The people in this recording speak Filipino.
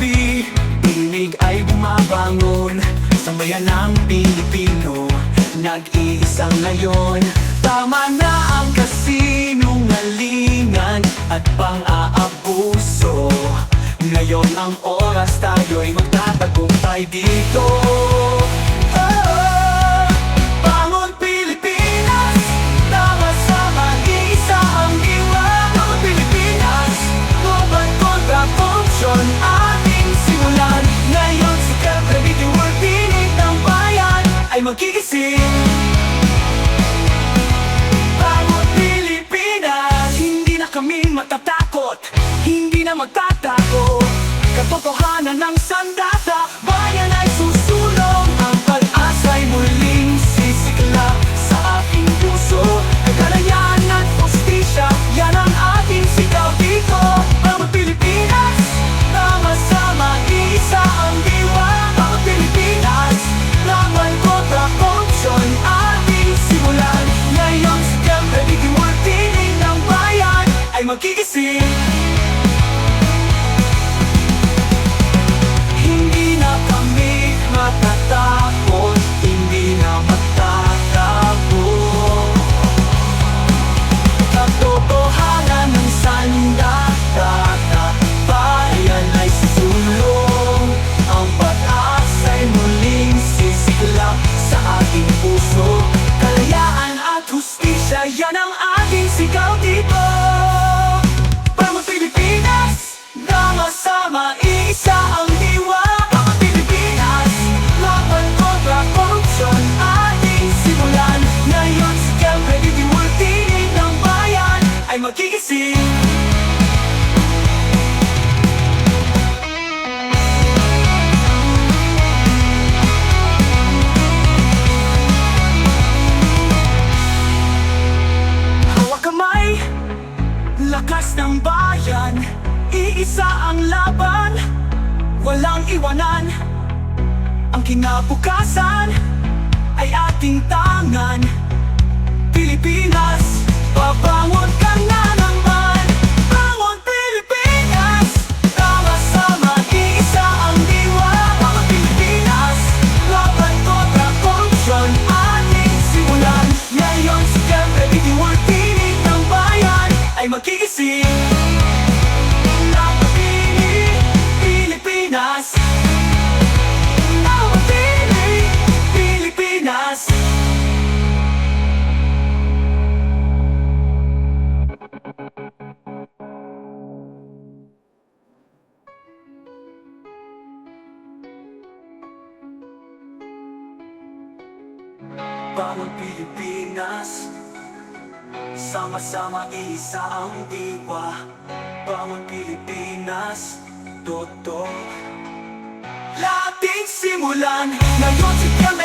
gabi Inig ay bumabangon. Sa bayan ng Pilipino Nag-iisang ngayon. Tama na ang kasinungalingan At pang-aabuso. Ngayon ang oras tayo'y magtatagumpay dito. O que que se 巻き magigising Lakas ng bayan, iisa ang laban Walang iwanan. Ang kinabukasan ay ating tangan. Pilipinas, pabangon ka. Bagong Pilipinas Sama-sama iisa ang diwa. Bangon Pilipinas Totoo. Lating simulan Ngayon si Kang